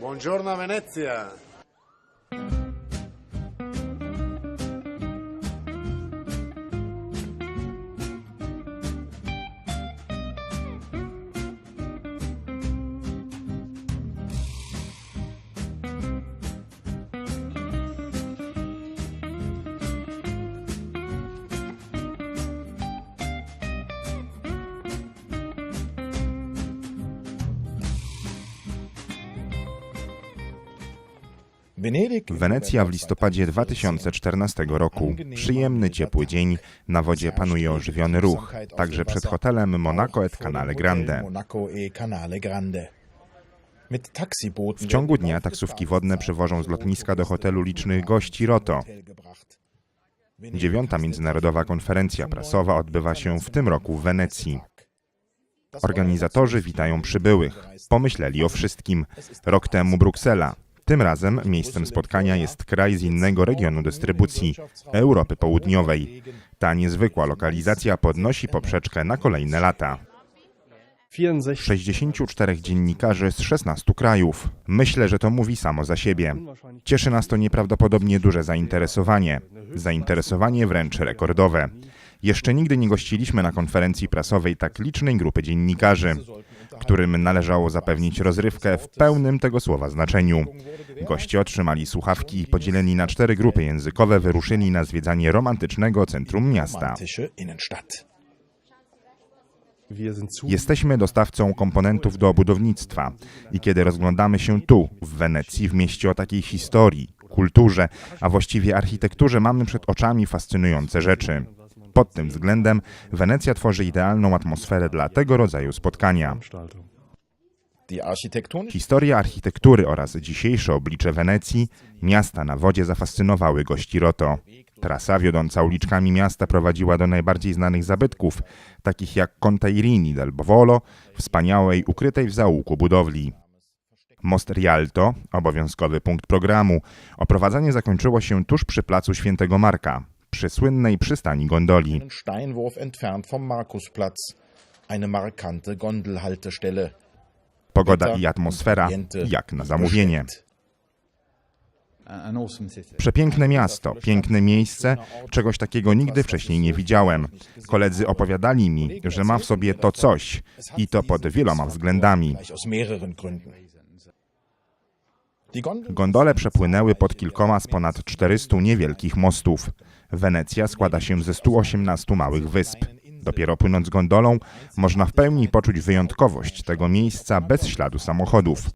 Buongiorno Venezia. Wenecja w listopadzie 2014 roku. Przyjemny, ciepły dzień, na wodzie panuje ożywiony ruch, także przed hotelem Monaco et Canale Grande. W ciągu dnia taksówki wodne przewożą z lotniska do hotelu licznych gości Roto. Dziewiąta międzynarodowa konferencja prasowa odbywa się w tym roku w Wenecji. Organizatorzy witają przybyłych. Pomyśleli o wszystkim. Rok temu Bruksela. Tym razem miejscem spotkania jest kraj z innego regionu dystrybucji Europy Południowej. Ta niezwykła lokalizacja podnosi poprzeczkę na kolejne lata. 64 dziennikarzy z 16 krajów. Myślę, że to mówi samo za siebie. Cieszy nas to nieprawdopodobnie duże zainteresowanie. Zainteresowanie wręcz rekordowe. Jeszcze nigdy nie gościliśmy na konferencji prasowej tak licznej grupy dziennikarzy, którym należało zapewnić rozrywkę w pełnym tego słowa znaczeniu. Goście otrzymali słuchawki i podzieleni na cztery grupy językowe wyruszyli na zwiedzanie romantycznego centrum miasta. Jesteśmy dostawcą komponentów do budownictwa i kiedy rozglądamy się tu, w Wenecji, w mieście o takiej historii, kulturze, a właściwie architekturze, mamy przed oczami fascynujące rzeczy. Pod tym względem Wenecja tworzy idealną atmosferę dla tego rodzaju spotkania. Historia architektury oraz dzisiejsze oblicze Wenecji, miasta na wodzie zafascynowały gości Roto. Trasa wiodąca uliczkami miasta prowadziła do najbardziej znanych zabytków, takich jak Contairini del Bovolo, wspaniałej, ukrytej w zaułku budowli. Most Rialto, obowiązkowy punkt programu, oprowadzanie zakończyło się tuż przy placu Świętego Marka, przy słynnej przystani gondoli. Steinwurf entfernt vom Markusplatz eine markante Gondelhaltestelle. Pogoda i atmosfera jak na zamówienie. Przepiękne miasto, piękne miejsce, czegoś takiego nigdy wcześniej nie widziałem. Koledzy opowiadali mi, że ma w sobie to coś i to pod wieloma względami. Gondole przepłynęły pod kilkoma z ponad 400 niewielkich mostów. Wenecja składa się ze 118 małych wysp. Dopiero płynąc gondolą, można w pełni poczuć wyjątkowość tego miejsca bez śladu samochodów.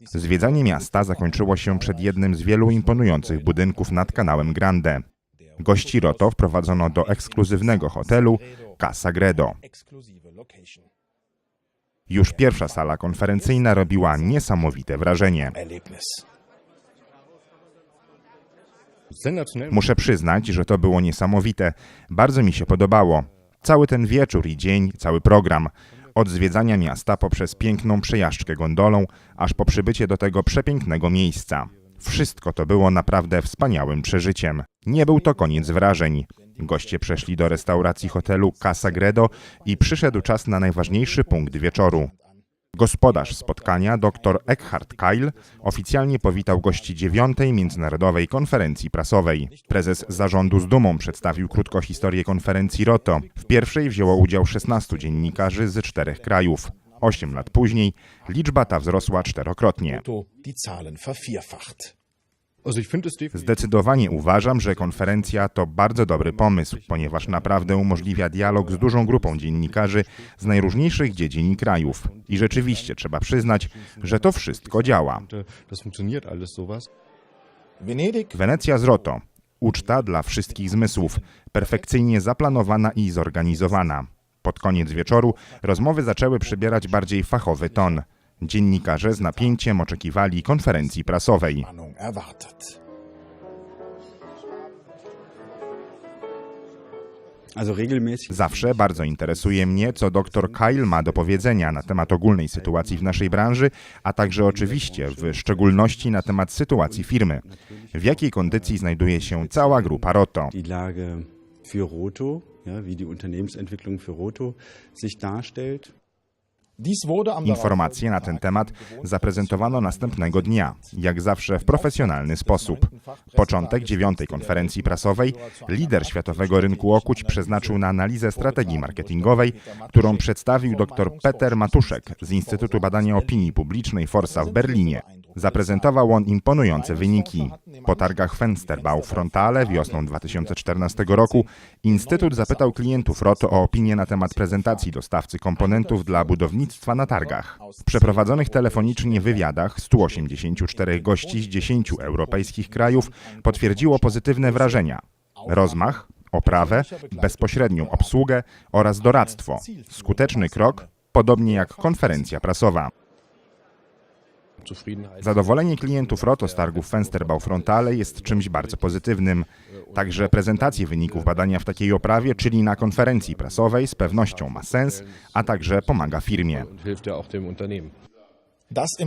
Zwiedzanie miasta zakończyło się przed jednym z wielu imponujących budynków nad kanałem Grande. Gości Roto wprowadzono do ekskluzywnego hotelu Casa Gredo. Już pierwsza sala konferencyjna robiła niesamowite wrażenie. Muszę przyznać, że to było niesamowite. Bardzo mi się podobało. Cały ten wieczór i dzień, cały program. Od zwiedzania miasta poprzez piękną przejażdżkę gondolą, aż po przybycie do tego przepięknego miejsca. Wszystko to było naprawdę wspaniałym przeżyciem. Nie był to koniec wrażeń. Goście przeszli do restauracji hotelu Casa Gredo i przyszedł czas na najważniejszy punkt wieczoru. Gospodarz spotkania, dr Eckhard Keil, oficjalnie powitał gości dziewiątej Międzynarodowej Konferencji Prasowej. Prezes zarządu z dumą przedstawił krótko historię konferencji ROTO. W pierwszej wzięło udział 16 dziennikarzy z czterech krajów. Osiem lat później liczba ta wzrosła czterokrotnie. To die Zahlen vervierfacht. Zdecydowanie uważam, że konferencja to bardzo dobry pomysł, ponieważ naprawdę umożliwia dialog z dużą grupą dziennikarzy z najróżniejszych dziedzin i krajów. I rzeczywiście trzeba przyznać, że to wszystko działa. Wenecja z Roto. Uczta dla wszystkich zmysłów, perfekcyjnie zaplanowana i zorganizowana. Pod koniec wieczoru rozmowy zaczęły przybierać bardziej fachowy ton. Dziennikarze z napięciem oczekiwali konferencji prasowej. Zawsze bardzo interesuje mnie, co dr Kyle ma do powiedzenia na temat ogólnej sytuacji w naszej branży, a także oczywiście w szczególności na temat sytuacji firmy. W jakiej kondycji znajduje się cała grupa Roto? Lage für Roto, ja, wie die Unternehmensentwicklung für Roto sich darstellt. Informacje na ten temat zaprezentowano następnego dnia, jak zawsze w profesjonalny sposób. Początek dziewiątej konferencji prasowej lider światowego rynku okuć przeznaczył na analizę strategii marketingowej, którą przedstawił dr Peter Matuszek z Instytutu Badania Opinii Publicznej Forsa w Berlinie. Zaprezentował on imponujące wyniki. Po targach Fensterbau Frontale wiosną 2014 roku Instytut zapytał klientów ROTO o opinię na temat prezentacji dostawcy komponentów dla budownictwa na targach. W przeprowadzonych telefonicznie wywiadach 184 gości z 10 europejskich krajów potwierdziło pozytywne wrażenia. Rozmach, oprawę, bezpośrednią obsługę oraz doradztwo. Skuteczny krok, podobnie jak konferencja prasowa. Zadowolenie klientów ROTO z targów Fensterbau Frontale jest czymś bardzo pozytywnym. Także prezentację wyników badania w takiej oprawie, czyli na konferencji prasowej, z pewnością ma sens, a także pomaga firmie.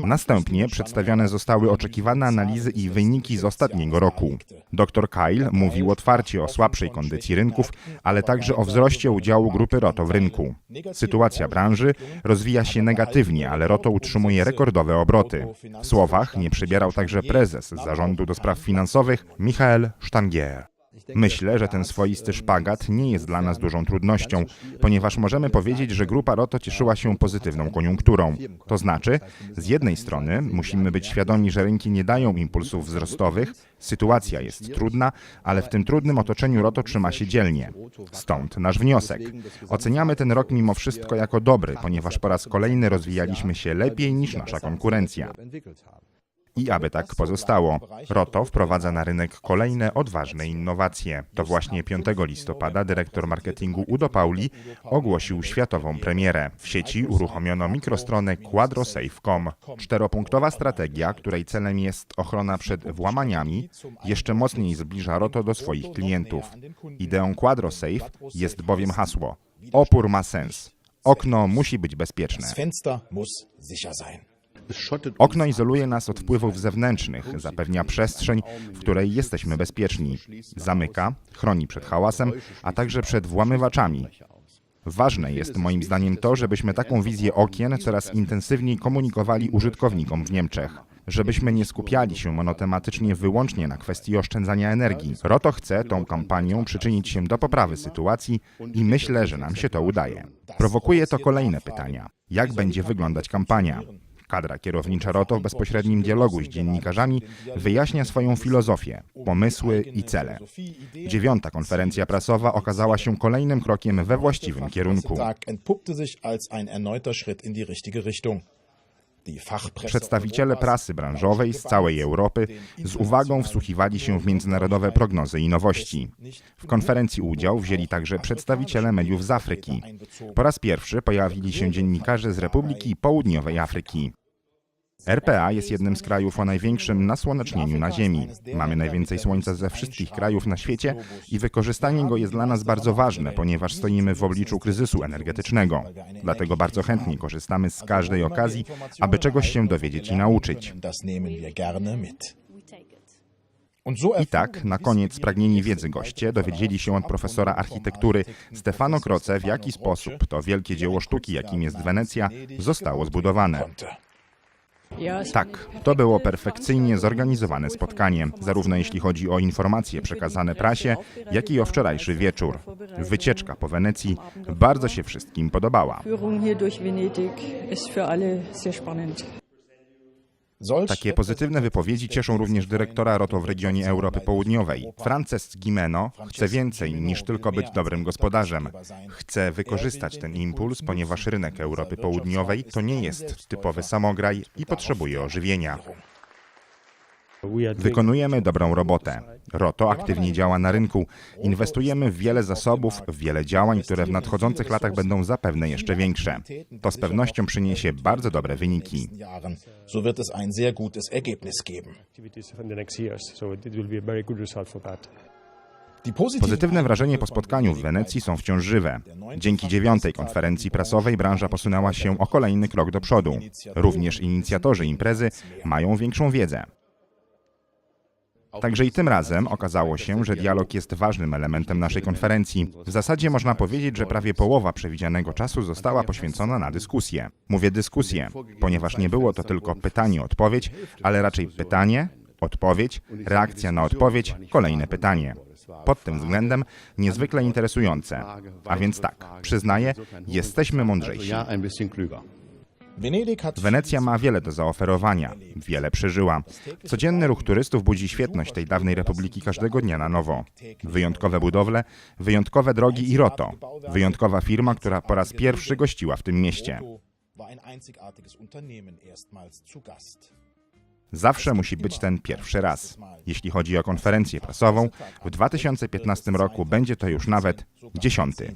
Następnie przedstawione zostały oczekiwane analizy i wyniki z ostatniego roku. Dr Kyle mówił otwarcie o słabszej kondycji rynków, ale także o wzroście udziału grupy ROTO w rynku. Sytuacja branży rozwija się negatywnie, ale ROTO utrzymuje rekordowe obroty. W słowach nie przybierał także prezes Zarządu do Spraw Finansowych Michael Stangier. Myślę, że ten swoisty szpagat nie jest dla nas dużą trudnością, ponieważ możemy powiedzieć, że grupa ROTO cieszyła się pozytywną koniunkturą. To znaczy, z jednej strony musimy być świadomi, że rynki nie dają impulsów wzrostowych, sytuacja jest trudna, ale w tym trudnym otoczeniu ROTO trzyma się dzielnie. Stąd nasz wniosek. Oceniamy ten rok mimo wszystko jako dobry, ponieważ po raz kolejny rozwijaliśmy się lepiej niż nasza konkurencja. I aby tak pozostało, ROTO wprowadza na rynek kolejne odważne innowacje. To właśnie 5 listopada dyrektor marketingu Udo Pauli ogłosił światową premierę. W sieci uruchomiono mikrostronę quadrosafe.com. Czteropunktowa strategia, której celem jest ochrona przed włamaniami, jeszcze mocniej zbliża ROTO do swoich klientów. Ideą quadrosafe jest bowiem hasło Opór ma sens. Okno musi być bezpieczne. Das Fenster muss sicher sein. Okno izoluje nas od wpływów zewnętrznych, zapewnia przestrzeń, w której jesteśmy bezpieczni. Zamyka, chroni przed hałasem, a także przed włamywaczami. Ważne jest moim zdaniem to, żebyśmy taką wizję okien coraz intensywniej komunikowali użytkownikom w Niemczech. Żebyśmy nie skupiali się monotematycznie wyłącznie na kwestii oszczędzania energii. Roto chce tą kampanią przyczynić się do poprawy sytuacji i myślę, że nam się to udaje. Prowokuje to kolejne pytania. Jak będzie wyglądać kampania? Kadra kierownicza ROTO w bezpośrednim dialogu z dziennikarzami wyjaśnia swoją filozofię, pomysły i cele. Dziewiąta konferencja prasowa okazała się kolejnym krokiem we właściwym kierunku. Przedstawiciele prasy branżowej z całej Europy z uwagą wsłuchiwali się w międzynarodowe prognozy i nowości. W konferencji udział wzięli także przedstawiciele mediów z Afryki. Po raz pierwszy pojawili się dziennikarze z Republiki Południowej Afryki. RPA jest jednym z krajów o największym nasłonecznieniu na Ziemi. Mamy najwięcej słońca ze wszystkich krajów na świecie i wykorzystanie go jest dla nas bardzo ważne, ponieważ stoimy w obliczu kryzysu energetycznego. Dlatego bardzo chętnie korzystamy z każdej okazji, aby czegoś się dowiedzieć i nauczyć. I tak, na koniec pragnieni wiedzy goście dowiedzieli się od profesora architektury Stefano Kroce, w jaki sposób to wielkie dzieło sztuki, jakim jest Wenecja, zostało zbudowane. Tak, to było perfekcyjnie zorganizowane spotkanie, zarówno jeśli chodzi o informacje przekazane prasie, jak i o wczorajszy wieczór. Wycieczka po Wenecji bardzo się wszystkim podobała. Takie pozytywne wypowiedzi cieszą również dyrektora ROTO w regionie Europy Południowej. Frances Gimeno chce więcej niż tylko być dobrym gospodarzem. Chce wykorzystać ten impuls, ponieważ rynek Europy Południowej to nie jest typowy samograj i potrzebuje ożywienia. Wykonujemy dobrą robotę. ROTO aktywnie działa na rynku. Inwestujemy w wiele zasobów, w wiele działań, które w nadchodzących latach będą zapewne jeszcze większe. To z pewnością przyniesie bardzo dobre wyniki. Pozytywne wrażenie po spotkaniu w Wenecji są wciąż żywe. Dzięki dziewiątej konferencji prasowej branża posunęła się o kolejny krok do przodu. Również inicjatorzy imprezy mają większą wiedzę. Także i tym razem okazało się, że dialog jest ważnym elementem naszej konferencji. W zasadzie można powiedzieć, że prawie połowa przewidzianego czasu została poświęcona na dyskusję. Mówię dyskusję, ponieważ nie było to tylko pytanie-odpowiedź, ale raczej pytanie, odpowiedź, reakcja na odpowiedź, kolejne pytanie. Pod tym względem niezwykle interesujące. A więc tak, przyznaję, jesteśmy mądrzejsi. Wenecja ma wiele do zaoferowania, wiele przeżyła. Codzienny ruch turystów budzi świetność tej dawnej republiki każdego dnia na nowo. Wyjątkowe budowle, wyjątkowe drogi i roto. Wyjątkowa firma, która po raz pierwszy gościła w tym mieście. Zawsze musi być ten pierwszy raz. Jeśli chodzi o konferencję prasową, w 2015 roku będzie to już nawet dziesiąty.